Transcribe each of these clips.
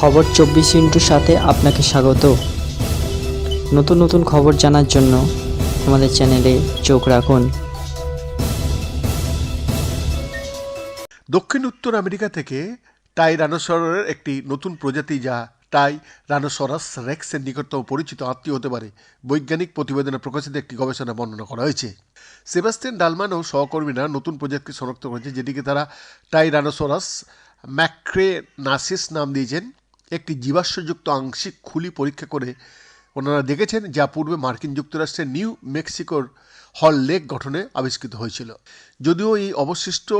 খবর চব্বিশ ইন্টুর সাথে আপনাকে স্বাগত। নতুন নতুন খবর জানার জন্য আমাদের চ্যানেলে চোখ রাখুন। দক্ষিণ উত্তর আমেরিকা থেকে টাই রানোসরের একটি নতুন প্রজাতি যা টাই রানোসরাস রেক্সের নিকটতম পরিচিত আত্মীয় হতে পারে, বৈজ্ঞানিক প্রতিবেদনে প্রকাশিত একটি গবেষণা বর্ণনা করা হয়েছে। সেবাস্টিয়ান ডালমান ও সহকর্মীরা নতুন প্রজাতিকে শনাক্ত করেছে, যেটিকে তারা টাই রানোসরাস ম্যাক্রেনাসিস নাম দিয়েছেন। একটি জীবাশ্মযুক্ত আংশিক খুলি পরীক্ষা করে ওনারা দেখেছেন যা পূর্বে মার্কিন যুক্তরাষ্ট্রের নিউ মেক্সিকোর হল লেক গঠনে আবিষ্কৃত হয়েছিল। যদিও এই অবশিষ্ট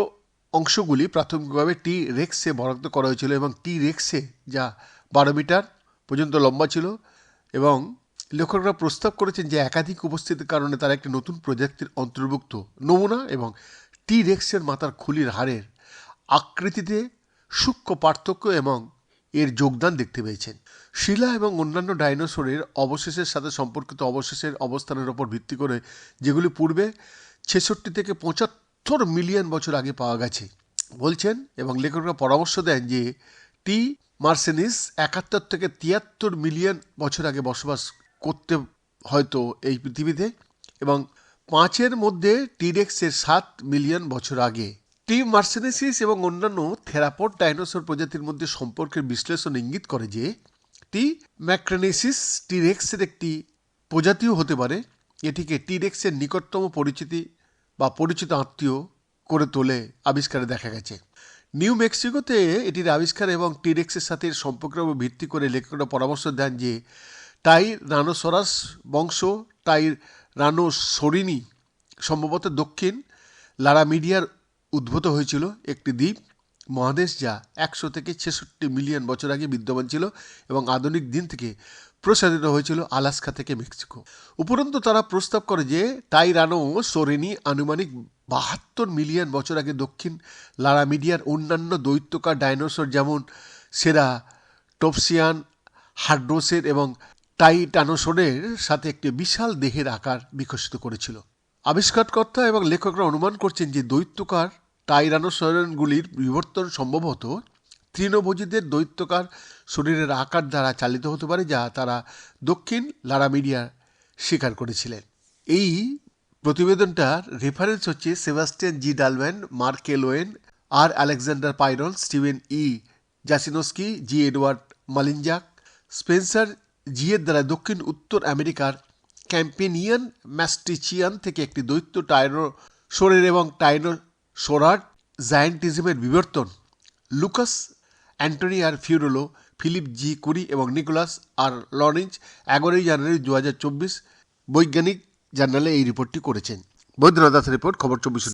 অংশগুলি প্রাথমিকভাবে টি রেক্সে বরাদ্দ করা হয়েছিল এবং টি রেক্সে যা বারো মিটার পর্যন্ত লম্বা ছিল এবং লেখকরা প্রস্তাব করেছেন যে একাধিক উপস্থিতির কারণে তারা একটি নতুন প্রজাতির অন্তর্ভুক্ত নমুনা এবং টি রেক্সের মাথার খুলির হাড়ের আকৃতিতে সূক্ষ্ম পার্থক্য এবং এর যোগদান দেখতে পেয়েছেন। শিলা এবং অন্যান্য ডাইনোসরের অবশেষের সাথে সম্পর্কিত অবশেষের অবস্থানের ওপর ভিত্তি করে যেগুলি পূর্বে ছেষট্টি থেকে পঁচাত্তর মিলিয়ন বছর আগে পাওয়া গেছে। বলছেন এবং লেখকরা পরামর্শ দেন যে টি. মার্সেনিস একাত্তর থেকে তিয়াত্তর মিলিয়ন বছর আগে বসবাস করতে হয়তো এই পৃথিবীতে এবং পাঁচের মধ্যে টিরেক্সের সাত মিলিয়ন বছর আগে। টি মার্সেনেসিস এবং অন্যান্য থেরাপড ডাইনোসর প্রজাতির মধ্যে সম্পর্কের বিশ্লেষণ ইঙ্গিত করে যে, টি ম্যাক্রেনেসিস টিরেক্সের একটি প্রজাতিও হতে পারে। এটিকে টিরেক্সের নিকটতম পরিচিতি বা পরিচিত আত্মীয় করে তোলে আবিষ্কারে দেখা গেছে। নিউ মেক্সিকোতে এটির আবিষ্কার এবং টিরেক্সের সাথে সম্পর্কের উপর ভিত্তি করে লেখকরা পরামর্শ দেন যে, টাই রানোসরাস বংশ, টাই রানোসরিনি সম্ভবত দক্ষিণ লারামিডিয়ার উদ্ভূত হয়েছিল একটি দ্বীপ, মহাদেশ যা একশো থেকে ছেষট্টি মিলিয়ন বছর আগে বিদ্যমান ছিল এবং আধুনিক দিন থেকে প্রসারিত হয়েছিল আলাস্কা থেকে মেক্সিকো। উপরন্তু তারা প্রস্তাব করে যে টাই রানো সোরেনি আনুমানিক বাহাত্তর মিলিয়ন বছর আগে দক্ষিণ লারামিডিয়ার অন্যান্য দৈত্যকার ডাইনোসর যেমন সেরা টপসিয়ান হাড্রোসের এবং টাইটানোসরের সাথে একটি বিশাল দেহের আকার বিকশিত করেছিল। আবিষ্কারকর্তা এবং লেখকরা অনুমান করছেন যে দৈত্যকার টাইরানোসরনগুলির বিবর্তন সম্ভবত তৃণভোজীদের দৈত্যকার শরীরের আকার দ্বারা চালিত হতে পারে, যা তারা দক্ষিণ লারামিডিয়া স্বীকার করেছিলেন। এই প্রতিবেদনটার রেফারেন্স হচ্ছে Sebastian G Dalman Mark Loewen, আর Alexander Pyron Steven E Jasinoski, G Edward Malinzak, Spencer জিয়ের দ্বারা দক্ষিণ উত্তর আমেরিকার ক্যাম্পেনিয়ান ম্যাস্টিচিয়ান থেকে একটি দৈত্য টাইনোসোরের এবং টাইনোসোরার জায়েন্টিজমের বিবর্তন, Lucas Anthony R Fiorillo, Philip G Currie এবং নিকোলাস আর লরেন্স এগারোই জানুয়ারি দু বৈজ্ঞানিক জার্নালে এই রিপোর্টটি করেছেন। বৈদ্যনাথ দাসের রিপোর্ট, খবর চব্বিশ